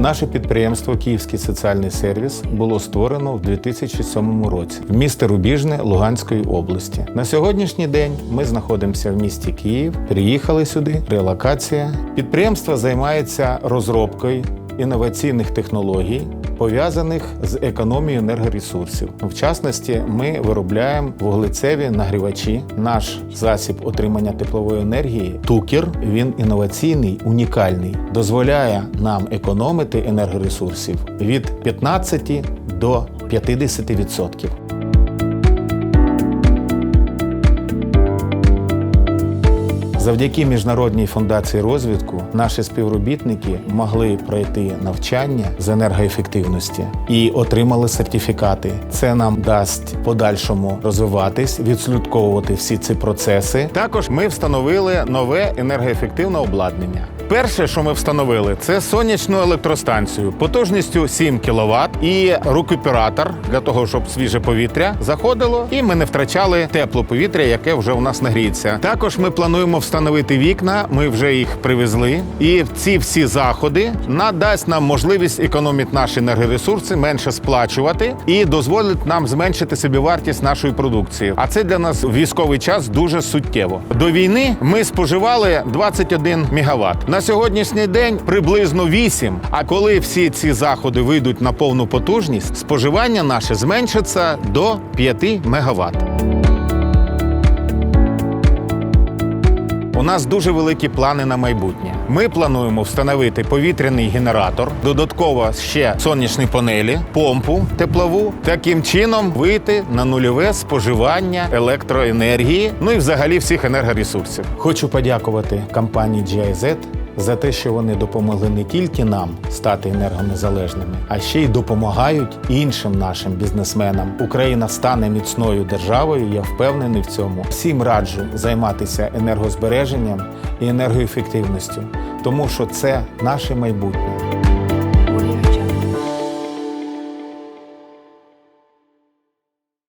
Наше підприємство Київський соціальний сервіс було створено в 2007 році в місті Рубіжне Луганської області. На сьогоднішній день ми знаходимося в місті Київ. Приїхали сюди. Релокація. Підприємство займається розробкою інноваційних технологій, пов'язаних з економією енергоресурсів. В частності, ми виробляємо вуглецеві нагрівачі. Наш засіб отримання теплової енергії тукер. Він інноваційний, унікальний, дозволяє нам економити енергоресурсів від 15 до 50%. Завдяки міжнародній фундації розвитку наші співробітники могли пройти навчання з енергоефективності і отримали сертифікати. Це нам дасть подальшому розвиватись, відслідковувати всі ці процеси. Також ми встановили нове енергоефективне обладнання. Перше, що ми встановили, це сонячну електростанцію потужністю 7 кВт і рекуператор для того, щоб свіже повітря заходило, і ми не втрачали тепле повітря, яке вже у нас нагріється. Також ми плануємо встановити вікна. Ми вже їх привезли. І ці всі заходи надасть нам можливість економити наші енергоресурси, менше сплачувати і дозволить нам зменшити собівартість нашої продукції. А це для нас в військовий час дуже суттєво. До війни ми споживали 21 мегаватт. На сьогоднішній день приблизно 8. А коли всі ці заходи вийдуть на повну потужність, споживання наше зменшиться до 5 мегаватт. У нас дуже великі плани на майбутнє. Ми плануємо встановити повітряний генератор, додатково ще сонячні панелі, помпу теплову. Таким чином вийти на нульове споживання електроенергії, ну і взагалі всіх енергоресурсів. Хочу подякувати компанії GIZ за те, що вони допомогли не тільки нам стати енергонезалежними, а ще й допомагають іншим нашим бізнесменам. Україна стане міцною державою. Я впевнений в цьому. Всім раджу займатися енергозбереженням і енергоефективністю, тому що це наше майбутнє.